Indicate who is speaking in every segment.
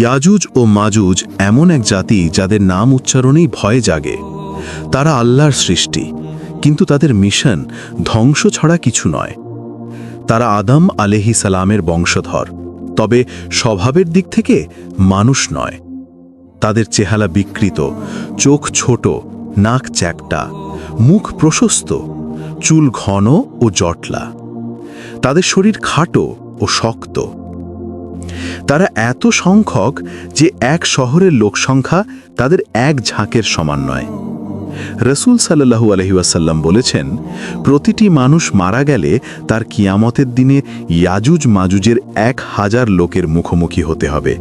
Speaker 1: ইয়াজুজ ও মাজুজ এমন এক জাতি যাদের নাম উচ্চারণেই ভয় জাগে। তারা আল্লাহর সৃষ্টি, কিন্তু তাদের মিশন ধ্বংস ছাড়া কিছু নয়। তারা আদম আলেহি সালামের বংশধর, তবে স্বভাবের দিক থেকে মানুষ নয়। তাদের চেহারা বিকৃত, চোখ ছোট, নাক চ্যাকটা, মুখ প্রশস্ত, চুল ঘন ও জটলা। তাদের শরীর খাটো ও শক্ত। তারা এত সংখ্যক যে এক শহরের লোকসংখ্যা তাদের এক ঝাঁকের সমান নয়। রসুল সাল্লাহু আলহিউসাল্লাম বলেছেন, প্রতিটি মানুষ মারা গেলে তার কিয়ামতের দিনে ইয়াজুজ মাজুজের এক হাজার লোকের মুখোমুখি হতে হবে।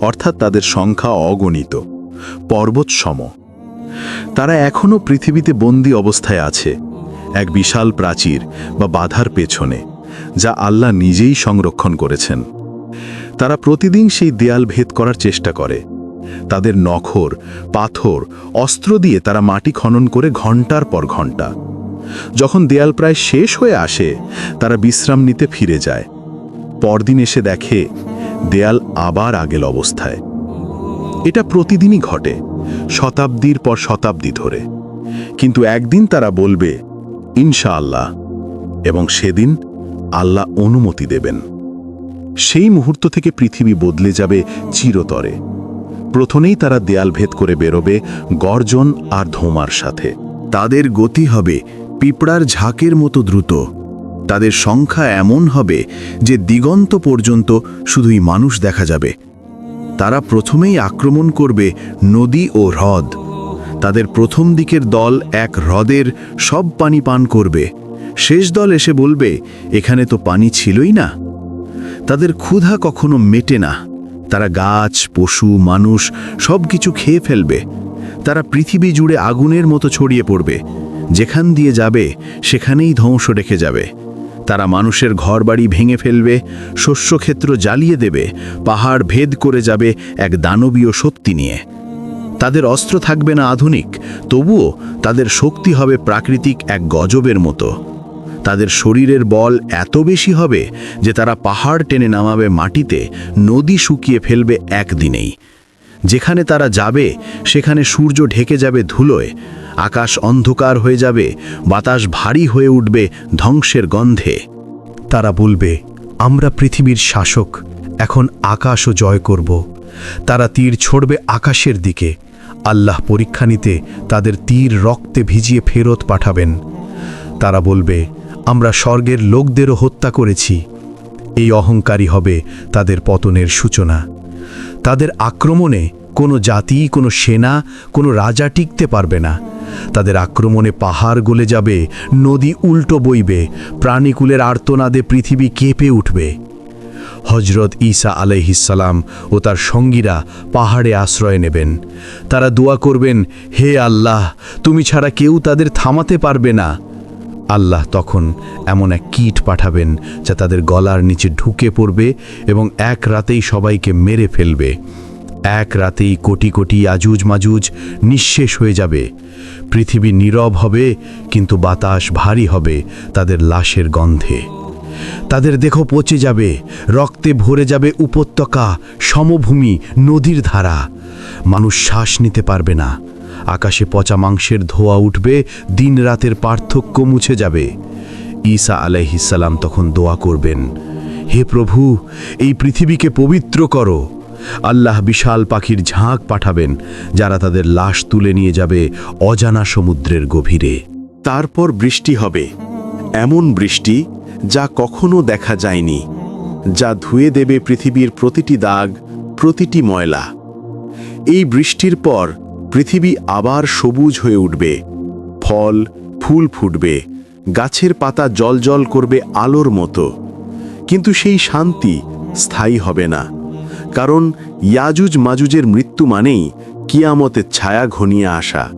Speaker 1: অর্থাৎ তাদের সংখ্যা অগণিত পর্বত সম তারা এখনও পৃথিবীতে বন্দি অবস্থায় আছে, এক বিশাল প্রাচীর বা বাধার পেছনে, যা আল্লাহ নিজেই সংরক্ষণ করেছেন। তারা প্রতিদিন সেই দেয়াল ভেদ করার চেষ্টা করে। তাদের নখর, পাথর, অস্ত্র দিয়ে তারা মাটি খনন করে ঘণ্টার পর ঘণ্টা যখন দেয়াল প্রায় শেষ হয়ে আসে, তারা বিশ্রাম নিতে ফিরে যায়। পরদিন এসে দেখে, দেয়াল আবার আগেল অবস্থায়। এটা প্রতিদিনই ঘটে, শতাব্দীর পর শতাব্দী ধরে। কিন্তু একদিন তারা বলবে, ইনশাআল্লাহ। এবং সেদিন আল্লাহ অনুমতি দেবেন। সেই মুহূর্ত থেকে পৃথিবী বদলে যাবে চিরতরে। প্রথমেই তারা দেয়াল ভেদ করে বেরোবে গর্জন আর ধোমার সাথে।
Speaker 2: তাদের গতি হবে পিঁপড়ার ঝাঁকের মতো দ্রুত। তাদের সংখ্যা এমন হবে যে দিগন্ত পর্যন্ত শুধুই মানুষ দেখা যাবে। তারা প্রথমেই আক্রমণ করবে নদী ও হ্রদ। তাদের প্রথম দিকের দল এক হ্রদের সব পানি পান করবে। শেষ দল এসে বলবে, এখানে তো পানি ছিলই না। তাদের ক্ষুধা কখনো মেটে না। তারা গাছ, পশু, মানুষ সব কিছু খেয়ে ফেলবে। তারা পৃথিবী জুড়ে আগুনের মতো ছড়িয়ে পড়বে। যেখান দিয়ে যাবে, সেখানেই ধ্বংস রেখে যাবে। তারা মানুষের ঘরবাড়ি ভেঙে ফেলবে, শস্যক্ষেত্র জ্বালিয়ে দেবে, পাহাড় ভেদ করে যাবে এক দানবীয় শক্তি নিয়ে। তাদের অস্ত্র থাকবে না আধুনিক, তবুও তাদের শক্তি হবে প্রাকৃতিক এক গজবের মতো। তাদের শরীরের বল এত বেশি হবে যে তারা পাহাড় টেনে নামাবে মাটিতে, নদী শুকিয়ে ফেলবে একদিনেই। যেখানে তারা যাবে, সেখানে সূর্য ঢেকে যাবে ধুলোয়, আকাশ অন্ধকার হয়ে যাবে, বাতাস ভারী হয়ে উঠবে ধ্বংসের গন্ধে।
Speaker 3: তারা বলবে, আমরা পৃথিবীর শাসক, এখন আকাশও জয় করব। তারা তীর ছড়বে আকাশের দিকে। আল্লাহ পরীক্ষা নিতে তাদের তীর রক্তে ভিজিয়ে ফেরত পাঠাবেন। তারা বলবে আমরা স্বর্গের লোকদেরও হত্যা করেছি। এই অহংকারী হবে তাদের পতনের সূচনা। তাদের আক্রমণে কোনো জাতি, কোনো সেনা, কোনো রাজা টিকতে পারবে না। তাদের আক্রমণে পাহাড় গলে যাবে, নদী উল্টো বইবে, প্রাণীকুলের আর্তনাদে পৃথিবী কেঁপে উঠবে। হজরত ঈসা আলাইহিসালাম ও তার সঙ্গীরা পাহাড়ে আশ্রয় নেবেন। তারা দোয়া করবেন, হে আল্লাহ, তুমি ছাড়া কেউ তাদের থামাতে পারবে না। আল্লাহ তখন এমন এক কীট পাঠাবেন যা তাদের গলার নিচে ঢুকে পড়বে এবং এক রাতেই সবাইকে মেরে ফেলবে। এক রাতেই কোটি কোটি আজুজ মাজুজ নিঃশেষ হয়ে যাবে। পৃথিবী নীরব হবে, কিন্তু বাতাস ভারী হবে তাদের লাশের গন্ধে। তাদের দেখো পচে যাবে, রক্তে ভরে যাবে উপত্যকা, সমভূমি, নদীর ধারা। মানুষ শ্বাস নিতে পারবে না। আকাশে পচা মাংসের ধোয়া উঠবে দিন রাতের পার্থক্য মুছে যাবে। ঈসা আলাইহিসাল্লাম তখন দোয়া করবেন, হে প্রভু, এই পৃথিবীকে পবিত্র করো। আল্লাহ বিশাল পাখির ঝাঁক পাঠাবেন, যারা তাদের লাশ তুলে নিয়ে যাবে অজানা সমুদ্রের গভীরে।
Speaker 1: তারপর বৃষ্টি হবে, এমন বৃষ্টি যা কখনো দেখা যায়নি, যা ধুয়ে দেবে পৃথিবীর প্রতিটি দাগ, প্রতিটি ময়লা। এই বৃষ্টির পর পৃথিবী আবার সবুজ হয়ে উঠবে। ফল, ফুল ফুটবে। গাছের পাতা জলজল করবে আলোর মতো। কিন্তু সেই শান্তি স্থায়ী হবে না। কারণ ইয়াজুজ মাজুজের মৃত্যু মানেই কিয়ামতের ছায়া ঘনিয়ে আসা।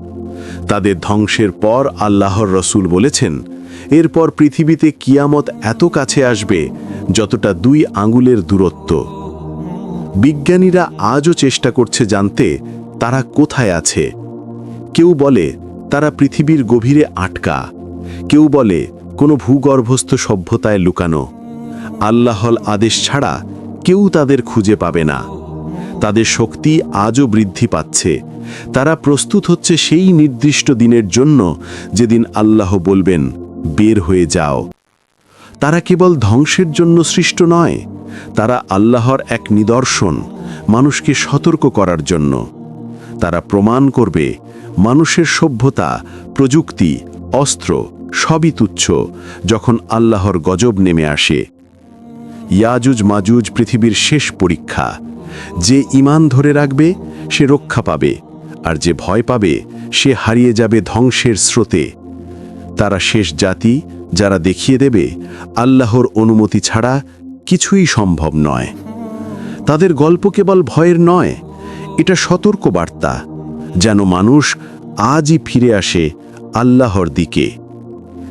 Speaker 1: তাদের ধ্বংসের পর আল্লাহর রসুল বলেছেন, এরপর পৃথিবীতে কিয়ামত এত কাছে আসবে যতটা দুই আঙ্গুলের দূরত্ব। বিজ্ঞানীরা আজও চেষ্টা করছে জানতে তারা কোথায় আছে? কেউ বলে, তারা পৃথিবীর গভীরে আটকা। কেউ বলে, কোনো ভূগর্ভস্থ সভ্যতায় লুকানো। আল্লাহল আদেশ ছাড়া কেউ তাদের খুঁজে পাবে না। তাদের শক্তি আজও বৃদ্ধি পাচ্ছে। তারা প্রস্তুত হচ্ছে সেই নির্দিষ্ট দিনের জন্য যেদিন আল্লাহ বলবেন, বের হয়ে যাও। তারা কেবল ধ্বংসের জন্য সৃষ্ট নয়, তারা আল্লাহর এক নিদর্শন, মানুষকে সতর্ক করার জন্য। তারা প্রমাণ করবে, মানুষের সভ্যতা, প্রযুক্তি, অস্ত্র সবই তুচ্ছ যখন আল্লাহর গজব নেমে আসে। ইয়াজুজ মাজুজ পৃথিবীর শেষ পরীক্ষা। যে ইমান ধরে রাখবে, সে রক্ষা পাবে, আর যে ভয় পাবে, সে হারিয়ে যাবে ধ্বংসের স্রোতে। তারা শেষ জাতি যারা দেখিয়ে দেবে, আল্লাহর অনুমতি ছাড়া কিছুই সম্ভব নয়। তাদের গল্প কেবল ভয়ের নয় এটা সতর্ক বার্তা যেন মানুষ আজই ফিরে আসে আল্লাহর দিকে।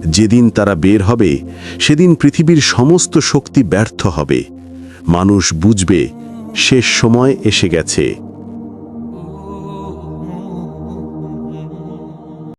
Speaker 1: যেদিন তারা বের হবে, সেদিন পৃথিবীর সমস্ত শক্তি ব্যর্থ হবে। মানুষ বুঝবে, শেষ সময় এসে গেছে।